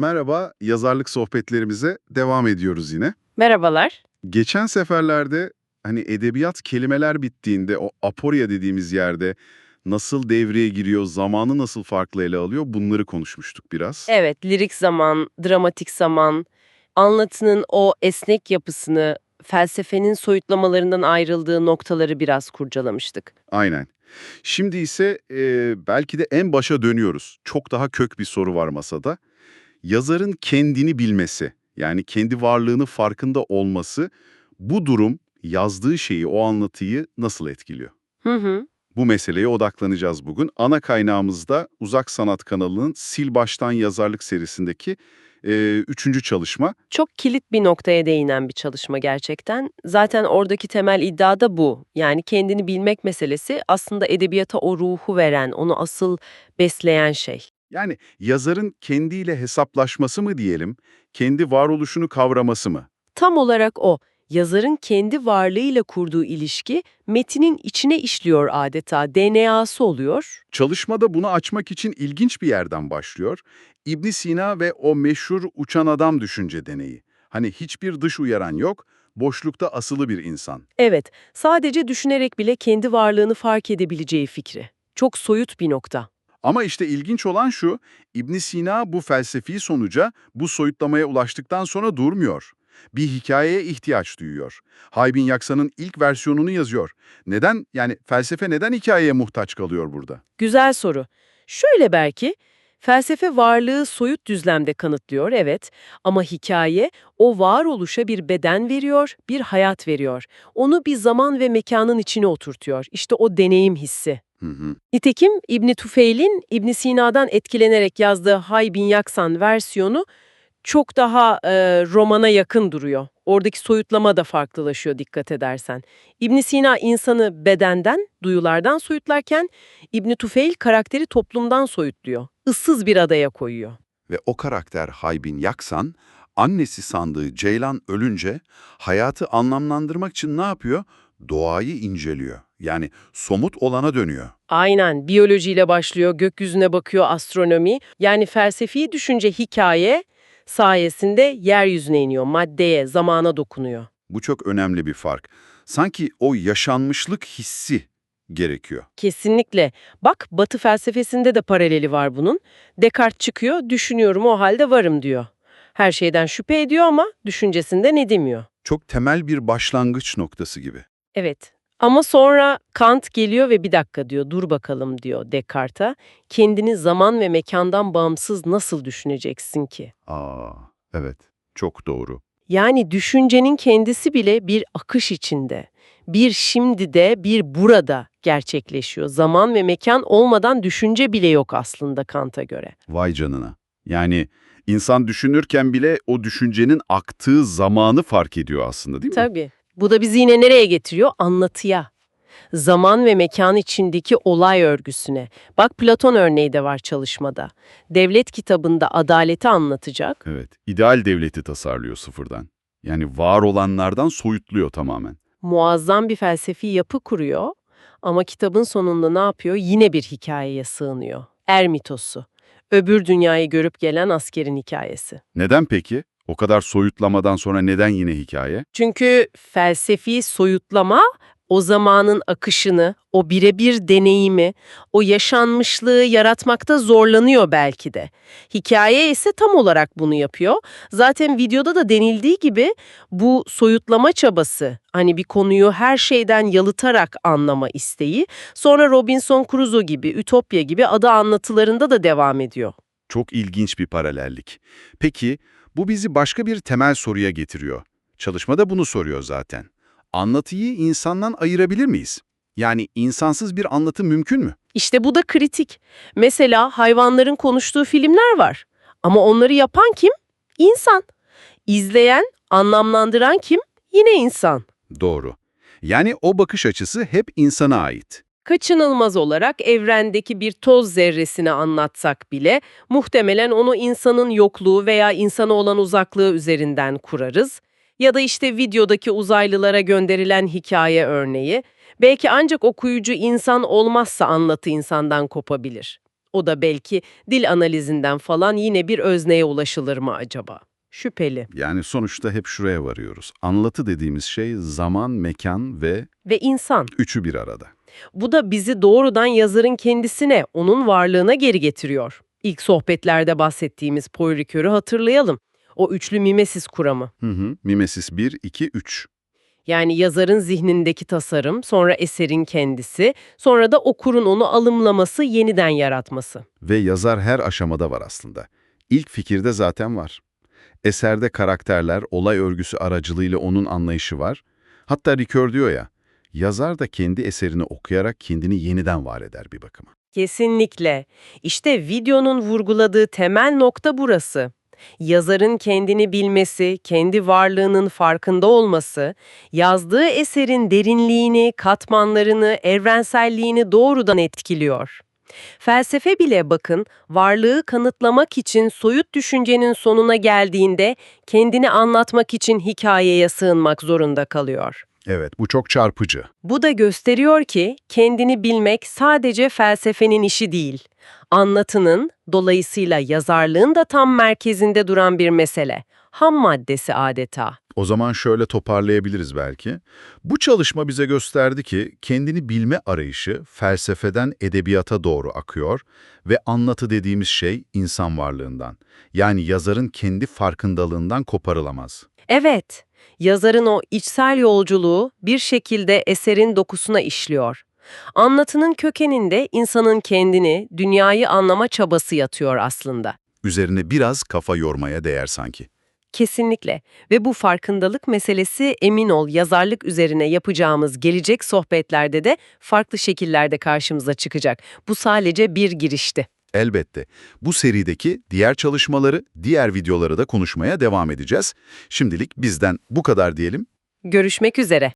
Merhaba, yazarlık sohbetlerimize devam ediyoruz yine. Merhabalar. Geçen seferlerde hani edebiyat kelimeler bittiğinde o aporia dediğimiz yerde nasıl devreye giriyor, zamanı nasıl farklı ele alıyor bunları konuşmuştuk biraz. Evet, lirik zaman, dramatik zaman, anlatının o esnek yapısını, felsefenin soyutlamalarından ayrıldığı noktaları biraz kurcalamıştık. Aynen. Şimdi ise e, belki de en başa dönüyoruz. Çok daha kök bir soru var masada. Yazarın kendini bilmesi, yani kendi varlığını farkında olması, bu durum yazdığı şeyi, o anlatıyı nasıl etkiliyor? Hı hı. Bu meseleye odaklanacağız bugün. Ana kaynağımızda Uzak Sanat kanalının Sil Baştan Yazarlık serisindeki e, üçüncü çalışma. Çok kilit bir noktaya değinen bir çalışma gerçekten. Zaten oradaki temel iddia da bu. Yani kendini bilmek meselesi aslında edebiyata o ruhu veren, onu asıl besleyen şey. Yani yazarın kendiyle hesaplaşması mı diyelim, kendi varoluşunu kavraması mı? Tam olarak o. Yazarın kendi varlığıyla kurduğu ilişki metinin içine işliyor adeta, DNA'sı oluyor. Çalışmada bunu açmak için ilginç bir yerden başlıyor. ibn Sina ve o meşhur uçan adam düşünce deneyi. Hani hiçbir dış uyaran yok, boşlukta asılı bir insan. Evet, sadece düşünerek bile kendi varlığını fark edebileceği fikri. Çok soyut bir nokta. Ama işte ilginç olan şu, ibn Sina bu felsefi sonuca, bu soyutlamaya ulaştıktan sonra durmuyor. Bir hikayeye ihtiyaç duyuyor. Haybin Yaksa'nın ilk versiyonunu yazıyor. Neden, yani felsefe neden hikayeye muhtaç kalıyor burada? Güzel soru. Şöyle belki, felsefe varlığı soyut düzlemde kanıtlıyor, evet. Ama hikaye o varoluşa bir beden veriyor, bir hayat veriyor. Onu bir zaman ve mekanın içine oturtuyor. İşte o deneyim hissi. Hı hı. Nitekim İbni Tufeil'in İbn Sina'dan etkilenerek yazdığı Hay bin Yaksan versiyonu çok daha e, romana yakın duruyor. Oradaki soyutlama da farklılaşıyor dikkat edersen. İbn Sina insanı bedenden, duyulardan soyutlarken İbni Tufeil karakteri toplumdan soyutluyor. Issız bir adaya koyuyor. Ve o karakter Haybin Yaksan, annesi sandığı Ceylan ölünce hayatı anlamlandırmak için ne yapıyor? Doğayı inceliyor. Yani somut olana dönüyor. Aynen biyolojiyle başlıyor, gökyüzüne bakıyor astronomi. Yani felsefi düşünce hikaye sayesinde yeryüzüne iniyor, maddeye, zamana dokunuyor. Bu çok önemli bir fark. Sanki o yaşanmışlık hissi gerekiyor. Kesinlikle. Bak Batı felsefesinde de paraleli var bunun. Descartes çıkıyor, düşünüyorum o halde varım diyor. Her şeyden şüphe ediyor ama düşüncesinden edemiyor. Çok temel bir başlangıç noktası gibi. Evet. Ama sonra Kant geliyor ve bir dakika diyor, dur bakalım diyor Descartes'a. Kendini zaman ve mekandan bağımsız nasıl düşüneceksin ki? Aa, evet. Çok doğru. Yani düşüncenin kendisi bile bir akış içinde. Bir şimdide, bir burada gerçekleşiyor. Zaman ve mekan olmadan düşünce bile yok aslında Kant'a göre. Vay canına. Yani insan düşünürken bile o düşüncenin aktığı zamanı fark ediyor aslında değil mi? Tabii. Bu da bizi yine nereye getiriyor? Anlatıya. Zaman ve mekan içindeki olay örgüsüne. Bak Platon örneği de var çalışmada. Devlet kitabında adaleti anlatacak. Evet, ideal devleti tasarlıyor sıfırdan. Yani var olanlardan soyutluyor tamamen. Muazzam bir felsefi yapı kuruyor. Ama kitabın sonunda ne yapıyor? Yine bir hikayeye sığınıyor. Er mitosu. Öbür dünyayı görüp gelen askerin hikayesi. Neden peki? O kadar soyutlamadan sonra neden yine hikaye? Çünkü felsefi soyutlama o zamanın akışını, o birebir deneyimi, o yaşanmışlığı yaratmakta zorlanıyor belki de. Hikaye ise tam olarak bunu yapıyor. Zaten videoda da denildiği gibi bu soyutlama çabası, hani bir konuyu her şeyden yalıtarak anlama isteği, sonra Robinson Crusoe gibi, Ütopya gibi adı anlatılarında da devam ediyor. Çok ilginç bir paralellik. Peki, bu bizi başka bir temel soruya getiriyor. Çalışmada bunu soruyor zaten. Anlatıyı insandan ayırabilir miyiz? Yani insansız bir anlatı mümkün mü? İşte bu da kritik. Mesela hayvanların konuştuğu filmler var. Ama onları yapan kim? İnsan. İzleyen, anlamlandıran kim? Yine insan. Doğru. Yani o bakış açısı hep insana ait. Kaçınılmaz olarak evrendeki bir toz zerresini anlatsak bile muhtemelen onu insanın yokluğu veya insana olan uzaklığı üzerinden kurarız. Ya da işte videodaki uzaylılara gönderilen hikaye örneği. Belki ancak okuyucu insan olmazsa anlatı insandan kopabilir. O da belki dil analizinden falan yine bir özneye ulaşılır mı acaba? Şüpheli. Yani sonuçta hep şuraya varıyoruz. Anlatı dediğimiz şey zaman, mekan ve Ve insan. üçü bir arada. Bu da bizi doğrudan yazarın kendisine, onun varlığına geri getiriyor. İlk sohbetlerde bahsettiğimiz Ricoeur'ü hatırlayalım. O üçlü mimesis kuramı. Hı hı. Mimesis 1, 2, 3. Yani yazarın zihnindeki tasarım, sonra eserin kendisi, sonra da okurun onu alımlaması, yeniden yaratması. Ve yazar her aşamada var aslında. İlk fikirde zaten var. Eserde karakterler, olay örgüsü aracılığıyla onun anlayışı var. Hatta Ricoeur diyor ya, yazar da kendi eserini okuyarak kendini yeniden var eder bir bakıma. Kesinlikle. İşte videonun vurguladığı temel nokta burası. Yazarın kendini bilmesi, kendi varlığının farkında olması, yazdığı eserin derinliğini, katmanlarını, evrenselliğini doğrudan etkiliyor. Felsefe bile bakın, varlığı kanıtlamak için soyut düşüncenin sonuna geldiğinde kendini anlatmak için hikayeye sığınmak zorunda kalıyor. Evet, bu çok çarpıcı. Bu da gösteriyor ki kendini bilmek sadece felsefenin işi değil. Anlatının, dolayısıyla yazarlığın da tam merkezinde duran bir mesele. Ham maddesi adeta. O zaman şöyle toparlayabiliriz belki. Bu çalışma bize gösterdi ki kendini bilme arayışı felsefeden edebiyata doğru akıyor ve anlatı dediğimiz şey insan varlığından. Yani yazarın kendi farkındalığından koparılamaz. Evet, yazarın o içsel yolculuğu bir şekilde eserin dokusuna işliyor. Anlatının kökeninde insanın kendini, dünyayı anlama çabası yatıyor aslında. Üzerine biraz kafa yormaya değer sanki. Kesinlikle ve bu farkındalık meselesi emin ol yazarlık üzerine yapacağımız gelecek sohbetlerde de farklı şekillerde karşımıza çıkacak. Bu sadece bir girişti. Elbette. Bu serideki diğer çalışmaları, diğer videoları da konuşmaya devam edeceğiz. Şimdilik bizden bu kadar diyelim. Görüşmek üzere.